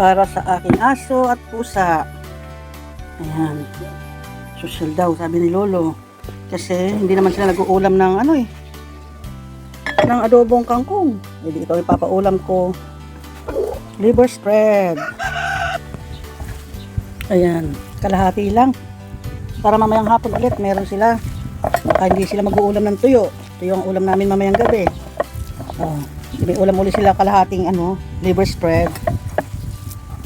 para sa aking aso at pusa. Ayan. Social daw, sabi ni Lolo. Kasi hindi naman sila nag-uulam ng ano eh. Ng adobong kangkong. Hindi ito ipapaulam ko. Liver spread. Ayan. Kalahati lang. Para mamayang hapon ulit, meron sila. Baka hindi sila mag-uulam ng tuyo. Tuyo ang ulam namin mamayang gabi. Oh, may ulam ulit sila kalahating ano, liver spread.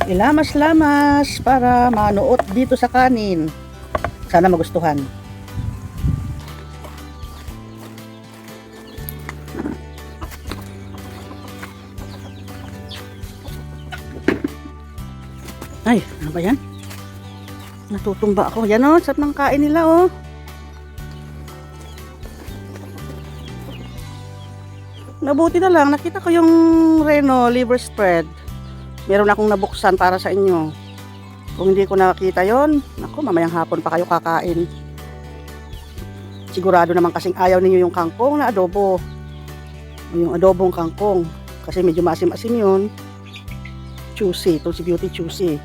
Ilamas-lamas para manuot dito sa kanin. Sana magustuhan. Ay, ano ba yan? Natutumba ako. Yan o, sarap ng kain nila oh. Nabuti na lang, nakita ko yung Reno liver spread. Meron akong nabuksan para sa inyo. Kung hindi ko nakita yon, naku, mamayang hapon pa kayo kakain. Sigurado naman kasing ayaw ninyo yung kangkong na adobo. Yung adobong kangkong. Kasi medyo maasim-asim yun. Juicy, itong si Beauty Juicy.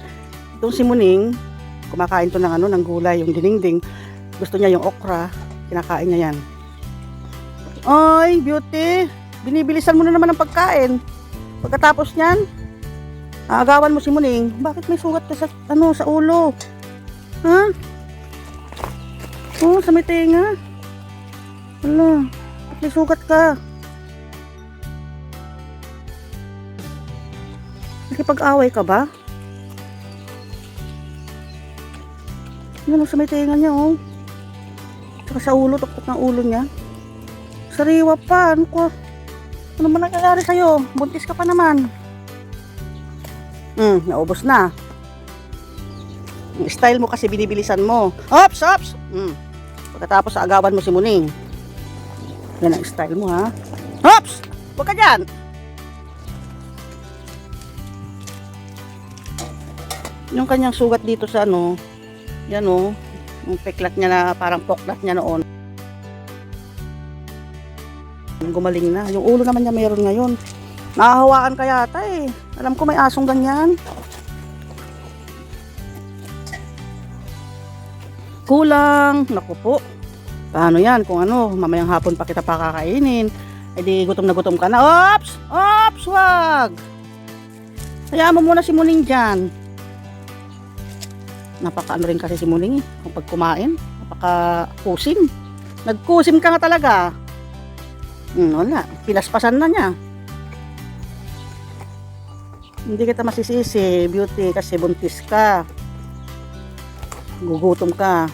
Itong si Muning, kumakain to ng ano, ng gulay, yung dinengding. Gusto niya yung okra, kinakain niya yan. Oy, Beauty, binibilisan mo na naman ang pagkain. Pagkatapos niyan, aagawan mo si Muning. Bakit may sugat ka sa, ano, sa ulo? Ha? Oh, sa may tenga. Wala, ba't may sugat ka? Nakipag-away ka ba? Yan, oh, sa may tenga niya, oh. Tsaka sa ulo, tuktok ng ulo niya. Sariwa pa, ano ko? Ano man nangyayari sa'yo? Buntis ka pa naman. Hmm, naubos na. Style mo kasi binibilisan mo. Ops, ops! Hmm. Pagkatapos agawan mo si Muning. Yan ang style mo, ha? Ops! Huwag ka dyan! Yung kanyang sugat dito sa ano, yan o, yung peklat niya na parang poklat niya noon. Gumaling na. Yung ulo naman niya mayroon ngayon. Nakahawaan ka yata eh. Alam ko may asong ganyan. Kulang. Naku po. Paano yan? Kung ano, mamayang hapon pa kita pakakainin. Eh di gutom na gutom ka na. Ops! Ops! Wag! Hayaan mo muna si Muning dyan. Napaka ano rin kasi si Muning eh. Kapag kumain. Napaka kusim. Nagkusim ka nga talaga. Hmm, wala. Pinaspasan na niya. Hindi kita masisisi, beauty, kasi buntis ka. Gugutom ka.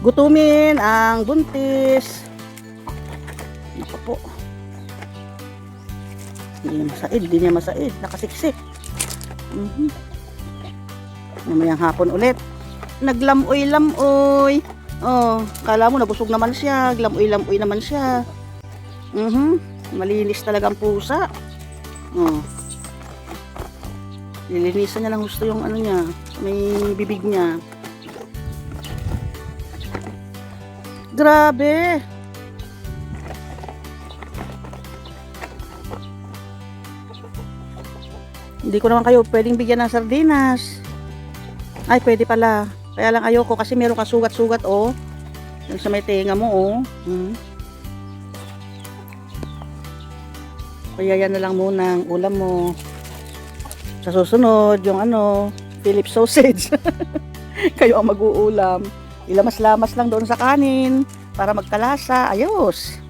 Gutumin ang buntis. Naku po. Hindi niya masaid, hindi niya masaid. Nakasiksik. Mhm. Mamayang hapon ulit. Naglamoy-lamoy. Oh, kala mo nabusog naman siya. Glamoy-lamoy naman siya. Mhm. Malinis talaga ang pusa. Oh. Lilinisan niya lang gusto yung ano niya, may bibig niya. Grabe. Hindi ko naman kayo pwedeng bigyan ng sardinas. Ay, pwede pala. Kaya lang ayoko kasi meron ka sugat-sugat, oh. Yung sa may tenga mo, oh. Hmm. Kaya yan na lang muna ang ulam mo. Sa susunod, yung ano, Philip sausage. Kayo ang mag-uulam. Ilamas-lamas lang doon sa kanin para magkalasa. Ayos.